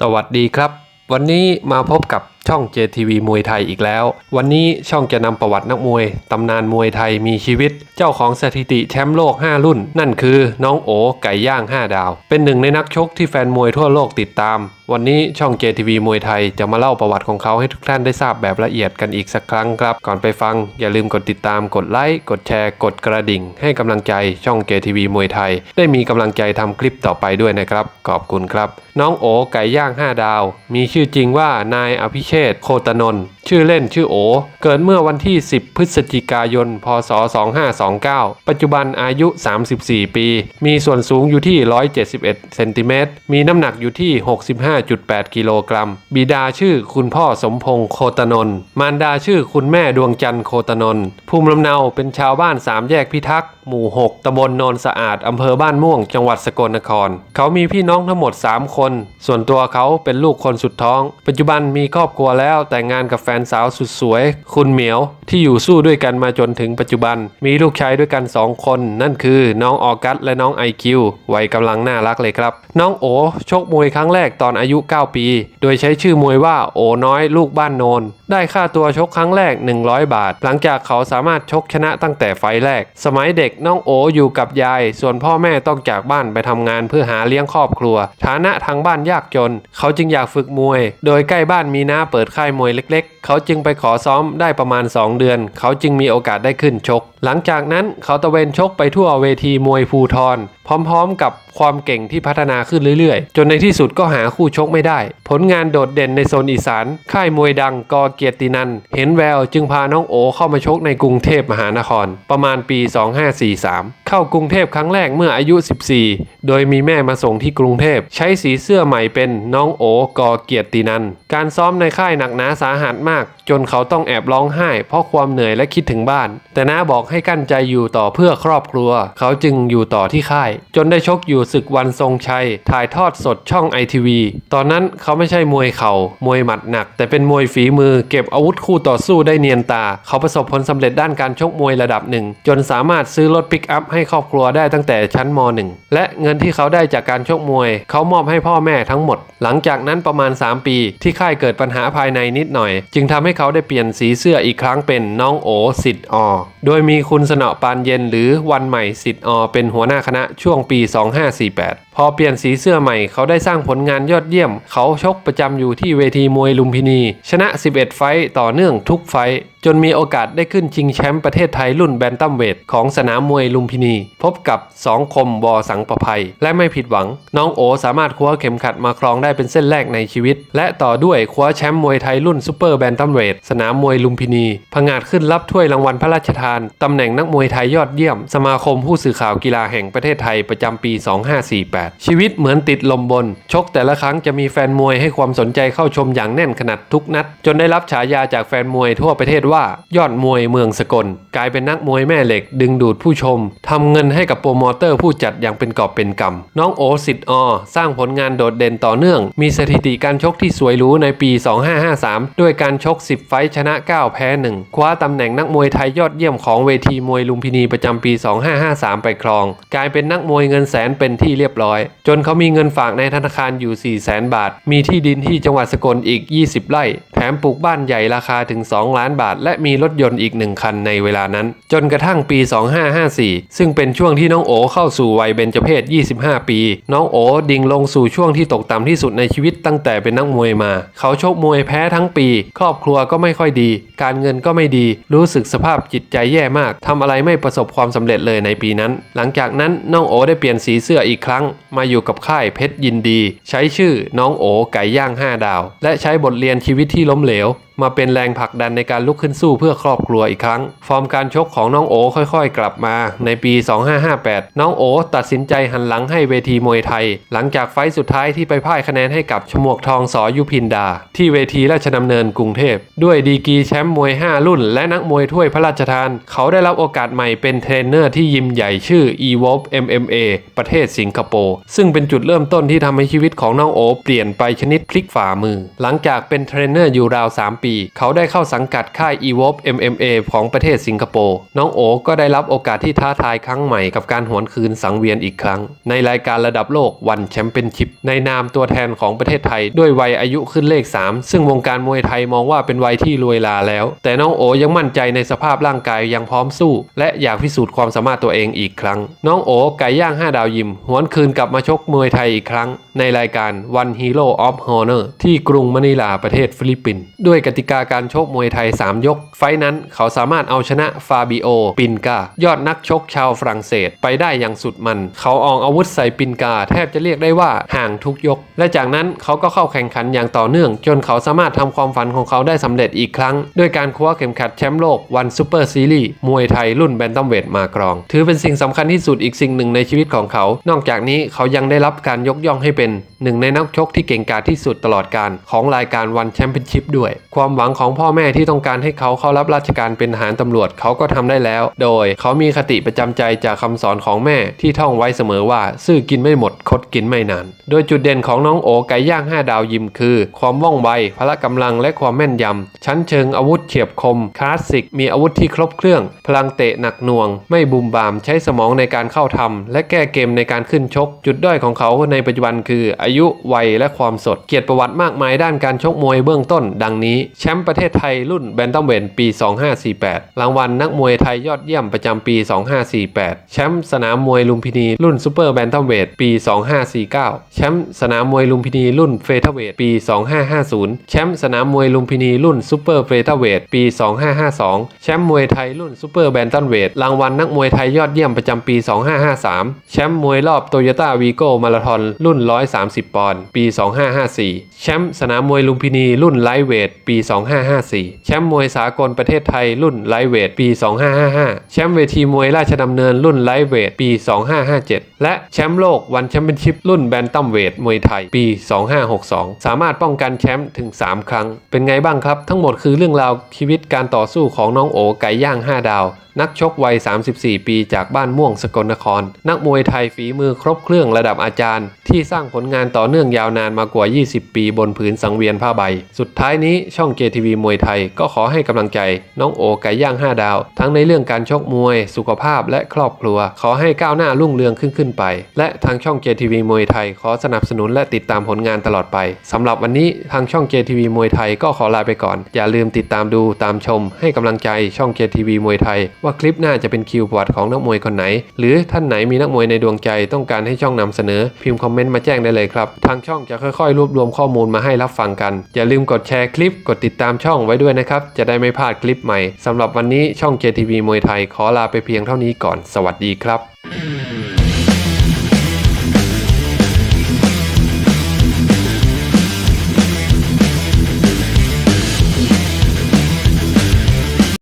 สวัสดีครับ วันนี้มาพบกับช่อง JTV มวยไทยอีกแล้ว วันนี้ช่องจะนำประวัตินักมวย ตำนานมวยไทยมีชีวิต เจ้าของสถิติแชมป์โลก 5 รุ่น นั่นคือน้องโอไก่ย่าง 5 ดาว เป็นหนึ่งในนักชกที่แฟนมวยทั่วโลกติดตาม วันนี้ช่อง JTV มวยไทยจะมาเล่าประวัติของเขาให้ทุกท่านได้ทราบแบบละเอียดกันอีกสักครั้งครับ ก่อนไปฟัง อย่าลืมกดติดตามกดไลค์กดแชร์ กดกระดิ่ง ให้กำลังใจช่อง JTV มวยไทย ได้มีกำลังใจทำคลิปต่อไปด้วยนะครับขอบคุณครับ น้องโอไก่ย่าง 5 ดาว มีชื่อจริงว่านายอภิเชษโคตนนท์ชื่อเล่นชื่อโอ เกิดเมื่อวันที่ 10 พฤศจิกายน พศ 2529 ปัจจุบันอายุ 34 ปี มีส่วนสูงอยู่ที่ 171 เซนติเมตร มีน้ำหนักอยู่ที่ 65.8 กิโลกรัม บิดาชื่อคุณพ่อสมพงษ์โคตนน์มารดาชื่อคุณแม่ดวงจันทร์โคตนน์ภูมิลำเนาเป็นชาวบ้านสามแยกพิทักษ์ หมู่ 6 ตำบลโนนสะอาด อำเภอบ้านม่วง จังหวัดสกลนคร เขามีพี่น้องทั้งหมด 3 คน ส่วนตัวเขาเป็นลูกคนสุดท้อง ปัจจุบันมีครอบครัวแล้วแต่งงานกับแฟนสาวสุดสวย คุณเหมียว ที่อยู่สู้ด้วยกันมาจนถึงปัจจุบัน มีลูกชายด้วยกัน 2 คน นั่นคือน้องออกัสและน้องไอคิววัยกำลังน่ารักเลยครับ น้องโอชกมวยครั้งแรกตอนอายุ 9 ปี โดยใช้ชื่อมวยว่าโอน้อยลูกบ้านโนน ได้ค่าตัวชกครั้งแรก 100 บาท หลังจากเขาสามารถชกชนะตั้งแต่ไฟแรก สมัยเด็กน้องโออยู่กับยาย ส่วนพ่อแม่ต้องจากบ้านไปทำงานเพื่อหาเลี้ยงครอบครัว ฐานะทางบ้านยากจน เขาจึงอยากฝึกมวย โดยใกล้บ้านมีน้าเปิดค่ายมวยเล็กๆเขาจึงไปขอซ้อมได้ประมาณ 2 เดือน เขาจึงมีโอกาสได้ขึ้นชก หลังจากนั้นเขาตะเวนชกไปทั่วเวทีมวยภูทรพร้อมๆกับความเก่งที่พัฒนาขึ้นเรื่อยๆ จนในที่สุดก็หาคู่ชกไม่ได้ ผลงานโดดเด่นในโซนอีสาน ค่ายมวยดังกอเกียรตินัน เห็นแววจึงพาน้องโอเข้ามาชกในกรุงเทพมหานคร ประมาณปี 2543 เข้ากรุงเทพครั้งแรกเมื่ออายุ 14 โดยมีแม่มาส่งที่กรุงเทพ ใช้สีเสื้อใหม่เป็นน้องโอกอเกียรตินัน การซ้อมในค่ายหนักหนาสาหัสมากจนเขาต้องแอบร้องไห้ เพราะความเหนื่อยและคิดถึงบ้าน แต่น้าบอกให้กั้นใจอยู่ต่อเพื่อครอบครัว เขาจึงอยู่ต่อที่ค่าย จนได้ชกอยู่ศึกวันทรงชัย ถ่ายทอดสดช่องไอทีวีตอนนั้นเขาไม่ใช่มวยเขา่ามวยหมัดหนัก แต่เป็นมวยฝีมือเก็บอาวุธคู่ต่อสู้ได้เนียนตา เขาประสบผลสำเร็จด้านการชกมวยระดับหนึ่ง จนสามารถซื้อรถปิกอัพให้ครอบครัวได้ตั้งแต่ชั้นม .1 และเงินที่เขาได้จากการชกมวย เขามอบให้พ่อแม่ทั้งหมด หลังจากนั้นประมาณ 3 ปี ที่ค่ายเกิดปัญหาภายในนิดหน่อย จึงทำให้เขาได้เปลี่ยนสีเสื้ออีกครั้งเป็นน้องโอสิทธิ์อโดยมีคุณสนอปานเย็นหรือวันใหม่สิทธิ์อเป็นหัวหน้าคณะช่วงปี 2548พอเปลี่ยนสีเสื้อใหม่เขาได้สร้างผลงานยอดเยี่ยม เขาชกประจำอยู่ที่เวทีมวยลุมพินี ชนะ 11 ไฟต์ต่อเนื่องทุกไฟต์จนมีโอกาสได้ขึ้นชิงแชมป์ประเทศไทยรุ่นแบนตัมเวทของสนามมวยลุมพินี พบกับสองคมบอสังประภัย และไม่ผิดหวัง น้องโอสามารถคว้าเข็มขัดมาครองได้เป็นเส้นแรกในชีวิต และต่อด้วยคว้าแชมป์มวยไทยรุ่นซูเปอร์แบนตัมเวทสนามมวยลุมพินีผงาดขึ้นรับถ้วยรางวัลพระราชทานตำแหน่งนักมวยไทยยอดเยี่ยม สมาคมผู้สื่อข่าวกีฬาแห่งประเทศไทยประจำปี 2548ชีวิตเหมือนติดลมบน ชกแต่ละครั้งจะมีแฟนมวยให้ความสนใจเข้าชมอย่างแน่นขนาดทุกนัด จนได้รับฉายาจากแฟนมวยทั่วประเทศว่า ยอดมวยเมืองสกล กลายเป็นนักมวยแม่เหล็ก ดึงดูดผู้ชมทำเงินให้กับโปรโมเตอร์ผู้จัดอย่างเป็นกอบเป็นกำน้องโอสิทธิ์อสร้างผลงานโดดเด่นต่อเนื่อง มีสถิติการชกที่สวยหรูในปี 2553 ด้วยการชก 10 ไฟชนะ 9 แพ้ 1 คว้าตำแหน่งนักมวยไทยยอดเยี่ยมของเวทีมวยลุมพินีประจำปี 2553 ไปครอง กลายเป็นนักมวยเงินแสนเป็นที่เรียบร้อยจนเขามีเงินฝากในธนาคารอยู่ 4 0 0 0 0 0บาท มีที่ดินที่จังหวัดสกลอีก 20 ไร่ แถมปลูกบ้านใหญ่ราคาถึง 2 ล้านบาท และมีรถยนต์อีก 1 คันในเวลานั้น จนกระทั่งปี 2554 ซึ่งเป็นช่วงที่น้องโอเข้าสู่วัยเบญจเพศ 25 ปี น้องโอดิ่งลงสู่ช่วงที่ตกต่ำที่สุดในชีวิตตั้งแต่เป็นนักมวยมา เขาชกมวยแพ้ทั้งปี ครอบครัวก็ไม่ค่อยดี การเงินก็ไม่ดี รู้สึกสภาพจิตใจแย่มากทำอะไรไม่ประสบความสำเร็จเลยในปีนั้น หลังจากนั้นน้องโอได้เปลี่ยนสีเสื้ออีกครั้ง มาอยู่กับค่ายเพชรยินดี ใช้ชื่อน้องโอไก่ย่าง 5 ดาว และใช้บทเรียนชีวิตที่ล้มเหลวมาเป็นแรงผลักดันในการลุกขึ้นสู้เพื่อครอบครัวอีกครั้ง ฟอร์มการชกของน้องโอค่อยๆ กลับมา ในปี 2558 น้องโอตัดสินใจหันหลังให้เวทีมวยไทย หลังจากไฟสุดท้ายที่ไปพ่ายคะแนนให้กับชมวกทองสอยุพินดา ที่เวทีราชดำเนินกรุงเทพ ด้วยดีกีแชมป์มวย 5 รุ่น และนักมวยถ้วยพระราชทาน เขาได้รับโอกาสใหม่เป็นเทรนเนอร์ที่ยิมใหญ่ชื่อ e v o l v e MMA ประเทศสิงคโปร์ซึ่งเป็นจุดเริ่มต้นที่ทำให้ชีวิตของน้องโอ เปลี่ยนไปชนิดพลิกฝ่ามือ หลังจากเป็นเทรนเนอร์อยู่ราว3ปี เขาได้เข้าสังกัดค่าย e v o p MMA ของประเทศสิงคโปร์ น้องโอก็ได้รับโอกาสที่ท้าทายครั้งใหม่กับการหวนคืนสังเวียนอีกครั้ง ในรายการระดับโลกวันแชมเปี้ยนชิพในนามตัวแทนของประเทศไทย ด้วยวัยอายุขึ้นเลข 3 ซึ่งวงการมวยไทยมองว่าเป็นวัยที่รวยลาแล้ว แต่น้องโอยังมั่นใจในสภาพร่างกายยังพร้อมสู้ และอยากพิสูจน์ความสามารถตัวเองอีกครั้ง น้องโอไก่ย่าง 5 ดาวยิม หวนคืนกลับมาชกมวยไทยอีกครั้ง ในรายการ One Hero of Honor ที่กรุงมะนิลาประเทศฟิลิปปินส์ด้วยกติกาการชกมวยไทย 3 ยก ไฟนั้นเขาสามารถเอาชนะฟาบิโอ ปินกายอดนักชกชาวฝรั่งเศสไปได้อย่างสุดมัน เขาออกอาวุธใส่ปินกา แทบจะเรียกได้ว่าห่างทุกยก และจากนั้นเขาก็เข้าแข่งขันอย่างต่อเนื่อง จนเขาสามารถทำความฝันของเขาได้สำเร็จอีกครั้ง ด้วยการคว้าเข็มขัดแชมป์โลกวันซูเปอร์ซีรีส์มวยไทยรุ่นแบนตัมเวทมากรอง ถือเป็นสิ่งสำคัญที่สุดอีกสิ่งหนึ่งในชีวิตของเขา นอกจากนี้เขายังได้รับการยกย่องให้เป็นหนึ่งในนักชกที่เก่งกาจที่สุดตลอดการของรายการวันแชมเปี้ยนชิพด้วยความความหวังของพ่อแม่ที่ต้องการให้เขาเข้ารับราชการเป็นทหารตำรวจเขาก็ทำได้แล้ว โดยเขามีคติประจำใจจากคำสอนของแม่ที่ท่องไว้เสมอว่า ซื่อกินไม่หมดคดกินไม่นาน โดยจุดเด่นของน้องโอไก่ย่าง 5 ดาวยิมคือ ความว่องไวพละกำลังและความแม่นยำชั้นเชิงอาวุธเฉียบคมคลาสสิก มีอาวุธที่ครบเครื่อง พลังเตะหนักหน่วง ไม่บุมบามใช้สมองในการเข้าทำและแก้เกมในการขึ้นชก จุดด้อยของเขาในปัจจุบันคือ อายุวัยและความสด เกียรติประวัติมากมายด้านการชกมวยเบื้องต้น ดังนี้แชมป์ประเทศไทยรุ่นแบนตัมเวทปี 2548 รางวัลนักมวยไทยยอดเยี่ยมประจำปี 2548 แชมป์สนามมวยลุมพินีรุ่นซูเปอร์แบนตัมเวทปี 2549 แชมป์สนามมวยลุมพินีรุ่นเฟเธอร์เวทปี 2550 แชมป์สนามมวยลุมพินีรุ่นซูเปอร์เฟเธอร์เวทปี 2552 แชมป์มวยไทยรุ่นซูเปอร์แบนตัมเวทรางวัลนักมวยไทยยอดเยี่ยมประจำปี 2553 แชมป์มวยรอบโตโยต้าวีโก้มาราธอนรุ่น 130 ปอนด์ปี 2554 แชมป์สนามมวยลุมพินีรุ่นไลท์เวทปี2554 แชมป์มวยสากลประเทศไทยรุ่นไลท์เวทปี 2555 แชมป์เวทีมวยราชดำเนินรุ่นไลท์เวทปี 2557 และแชมป์โลกวันแชมเปี้ยนชิพรุ่นแบนตัมเวทมวยไทยปี 2562 สามารถป้องกันแชมป์ถึง 3 ครั้ง เป็นไงบ้างครับ ทั้งหมดคือเรื่องราวชีวิตการต่อสู้ของน้องโอไก่ย่าง 5 ดาวนักชกวัย 34 ปีจากบ้านม่วงสกลนคร นักมวยไทยฝีมือครบเครื่องระดับอาจารย์ ที่สร้างผลงานต่อเนื่องยาวนานมากว่า 20 ปีบนผืนสังเวียนผ้าใบ สุดท้ายนี้ช่อง JTV มวยไทยก็ขอให้กำลังใจ น้องโอไก่ย่าง 5 ดาว ทั้งในเรื่องการชกมวย สุขภาพและครอบครัว ขอให้ก้าวหน้ารุ่งเรืองขึ้นขึ้นไป และทางช่อง JTV มวยไทย ขอสนับสนุนและติดตามผลงานตลอดไปสำหรับวันนี้ทางช่อง JTV มวยไทยก็ขอลาไปก่อน อย่าลืมติดตามดูตามชม ให้กำลังใจช่อง JTV มวยไทยว่าคลิปหน้าจะเป็นคิวประวัติของนักมวยคนไหน หรือท่านไหนมีนักมวยในดวงใจต้องการให้ช่องนำเสนอ พิมพ์คอมเมนต์มาแจ้งได้เลยครับ ทางช่องจะค่อยๆ รวบรวมข้อมูลมาให้รับฟังกัน อย่าลืมกดแชร์คลิป กดติดตามช่องไว้ด้วยนะครับ จะได้ไม่พลาดคลิปใหม่สำหรับวันนี้ช่อง JTV มวยไทยขอลาไปเพียงเท่านี้ก่อน สวัสดีครับ